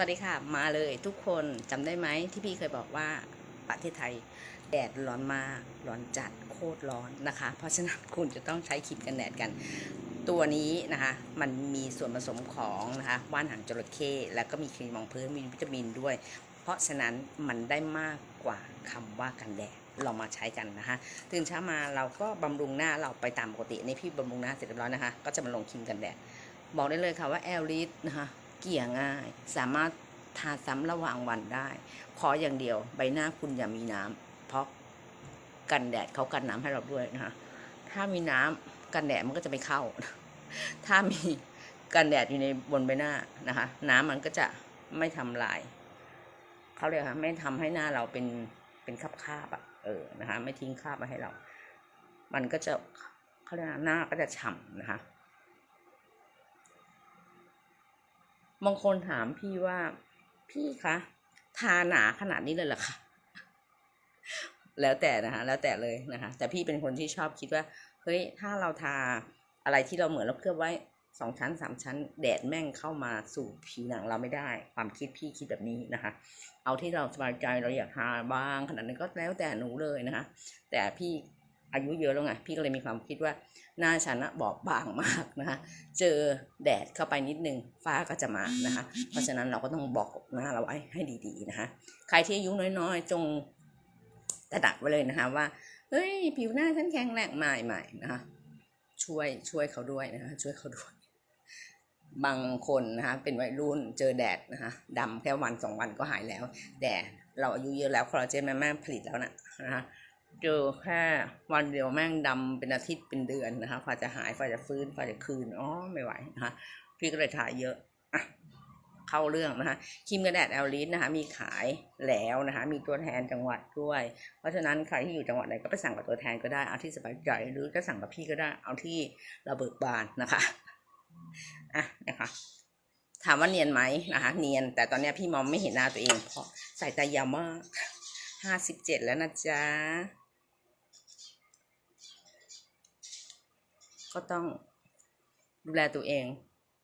วัสดีค่ะ มาเลยทุกคนจำได้ไหมที่พี่เคยบอกว่าประเทศไทย แดดร้อนมากร้อนจัดโคตรร้อนนะคะ เพราะฉะนั้นคุณจะต้องใช้ครีมกันแดดกัน ตัวนี้นะคะ มันมีส่วนผสมของนะคะว่านหางจระเข้แล้วก็มีครีมรองพื้นมีวิตามินด้วย เพราะฉะนั้นมันได้มากกว่าคำว่ากันแดดเรามาใช้กันนะคะตื่นเช้ามาเราก็บำรุงหน้าเราไปตามปกติในพี่บำรุงหน้าเสร็จเรียบร้อยนะคะ ก็จะมาลงครีมกันแดดบอกได้เลยค่ะว่าแอลลิสนะคะ กี่ยง่าย สามารถทาซ้ำระหว่างวันได้ ขออย่างเดียว ใบหน้าคุณอย่ามีน้ำเพราะกันแดดเขากันน้ำให้เราด้วยนะคะถ้ามีน้ำกันแดดมันก็จะไม่เข้า ถ้ามีกันแดดอยู่ในบนใบหน้านะคะ น้ำมันก็จะไม่ทำลายเขาเรียกค่ะไม่ทำให้หน้าเราเป็นเป็นคราบคาบๆอะเออนะคะ ไม่ทิ้งคราบมาให้เรา มันก็จะเขาเรียกหน้าก็จะฉ่ำนะคะ บางคนถามพี่ว่าพี่คะทาหนาขนาดนี้เลยเหรอคะแล้วแต่นะคะแล้วแต่เลยนะคะ แต่พี่เป็นคนที่ชอบคิดว่าเฮ้ยถ้าเราทาอะไรที่เราเหมือนเราเคลือบไว้สองชั้นสามชั้น แดดแม่งเข้ามาสู่ผิวหนังเราไม่ได้ ความคิดพี่คิดแบบนี้นะคะ เอาที่เราสบายใจเราอยากทาบ้างขนาดนั้นก็แล้วแต่หนูเลยนะคะ แต่พี่ อายุเยอะแล้วไงพี่ก็เลยมีความคิดว่าหน้าฉันอะบอบบางมากนะคะเจอแดดเข้าไปนิดนึงฟ้าก็จะมานะคะ เพราะฉะนั้นเราก็ต้องบอกหน้าเราไว้ให้ดีๆนะคะ ใครที่อายุน้อยๆ จงตระหนักไว้เลยนะคะว่าเฮ้ยผิวหน้าฉันแข็งแรงใหม่ๆนะคะช่วยช่วยเขาด้วยนะคะช่วยเขาด้วยบางคนนะคะเป็นวัยรุ่นเจอแดดนะคะดำแค่วันสองวันก็หายแล้ว แต่เราอายุเยอะแล้วคอลลาเจนมันแม่ผลิตแล้วนะนะคะ เจอแค่วันเดียวแม่งดำเป็นอาทิตย์เป็นเดือนนะคะฝ่าจะหายฝ่าจะฟื้นฝ่าจะคืน อ๋อ ไม่ไหวนะคะ พี่ก็เลยถ่ายเยอะอะเข้าเรื่องนะคะครีมกระแดดแอลลิสนะคะ มีขายแล้วนะคะ มีตัวแทนจังหวัดด้วย เพราะฉะนั้นใครที่อยู่จังหวัดไหนก็ไปสั่งกับตัวแทนก็ได้ เอาที่สบายใจ หรือจะสั่งกับพี่ก็ได้ เอาที่ราเบิกบานนะคะ อะนะคะถามว่าเนียนไหมนะคะเนียน แต่ตอนนี้พี่มองไม่เห็นหน้าตัวเองเพราะสายตายาวมากห้าสิบเจ็ดแล้วนะจ๊ะ ก็ต้องดูแลตัวเอง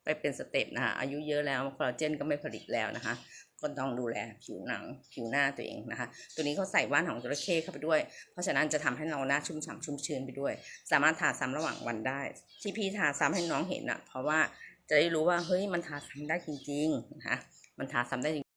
ไปเป็นสเต็ปนะคะอายุเยอะแล้วคอลลาเจนก็ไม่ผลิตแล้วนะคะ ก็ต้องดูแลผิวหนังผิวหน้าตัวเองนะคะ ตัวนี้เขาใส่ว่านของจระเข้เข้าไปด้วย เพราะฉะนั้นจะทำให้เราหน้าชุ่มฉ่ำชุ่มชื้นไปด้วย สามารถทาซ้ำระหว่างวันได้ ที่พี่ทาซ้ำให้น้องเห็นอะ เพราะว่าจะได้รู้ว่าเฮ้ยมันทาซ้ำได้จริงๆนะคะมันทาซ้ำได้จริง